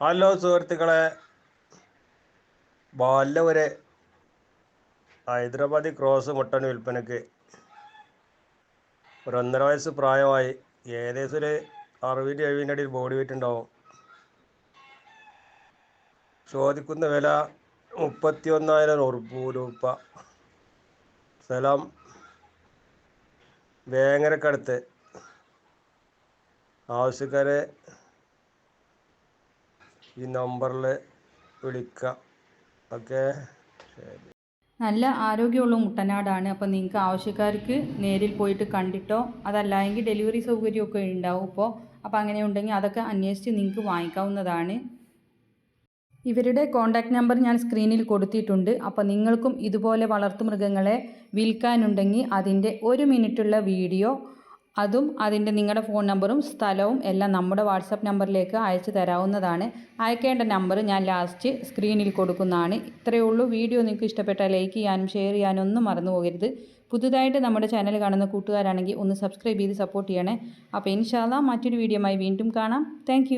Hello സുഹൃത്തുക്കളെ. ബാല്യവരെ Hyderabadi cross മുട്ടൻ വിൽപ്പനക്ക് ഒരു ഒന്നര വയസ്സ് പ്രായമായി ഏകദേശം ഒരു അറുപത് എഴുപതിന്റെ അടിയിൽ ബോഡി വെയിറ്റ് ഉണ്ടാവും. ചോദിക്കുന്ന വില മുപ്പത്തി ഒന്നായിരം ഉറുപ്പ് രൂപ. സ്ഥലം വേങ്ങരക്കടുത്ത്. ആവശ്യക്കാരെ ഈ നമ്പറിൽ വിളിക്കുക ഓക്കെ? ശരി. നല്ല ആരോഗ്യമുള്ള മുട്ടനാടാണ്. അപ്പോൾ നിങ്ങൾക്ക് ആവശ്യക്കാർക്ക് നേരിൽ പോയിട്ട് കണ്ടിട്ടോ? അതല്ല എങ്കിൽ ഡെലിവറി സൗകര്യമൊക്കെ ഉണ്ടാവും ഇപ്പോൾ അപ്പോൾ അങ്ങനെ ഉണ്ടെങ്കിൽ അതൊക്കെ അന്വേഷിച്ച് നിങ്ങൾക്ക് വാങ്ങിക്കാവുന്നതാണ്. ഇവരുടെ കോൺടാക്റ്റ് നമ്പർ ഞാൻ സ്ക്രീനിൽ കൊടുത്തിട്ടുണ്ട്. അപ്പോൾ നിങ്ങൾക്കും ഇതുപോലെ വളർത്തുമൃഗങ്ങളെ വിൽക്കാനുണ്ടെങ്കിൽ അതിന്റെ ഒരു മിനിറ്റുള്ള വീഡിയോ അതും അതിന്റെ നിങ്ങളുടെ ഫോൺ നമ്പറും സ്ഥലവും എല്ലാം നമ്മുടെ വാട്സപ്പ് നമ്പറിലേക്ക് അയച്ചു തരാവുന്നതാണ്. അയക്കേണ്ട നമ്പർ ഞാൻ ലാസ്റ്റ് സ്ക്രീനിൽ കൊടുക്കുന്നതാണ്. ഇത്രയേ ഉള്ളൂ. വീഡിയോ നിങ്ങൾക്ക് ഇഷ്ടപ്പെട്ടാൽ ലൈക്ക് ചെയ്യാനും ഷെയർ ചെയ്യാനും ഒന്നും മറന്നു പോകരുത്. പുതുതായിട്ട് നമ്മുടെ ചാനൽ കാണുന്ന കൂട്ടുകാരാണെങ്കിൽ ഒന്ന് സബ്സ്ക്രൈബ് ചെയ്ത് സപ്പോർട്ട് ചെയ്യണേ. അപ്പോൾ ഇൻഷാല്ല മറ്റൊരു വീഡിയോയുമായി വീണ്ടും കാണാം. താങ്ക്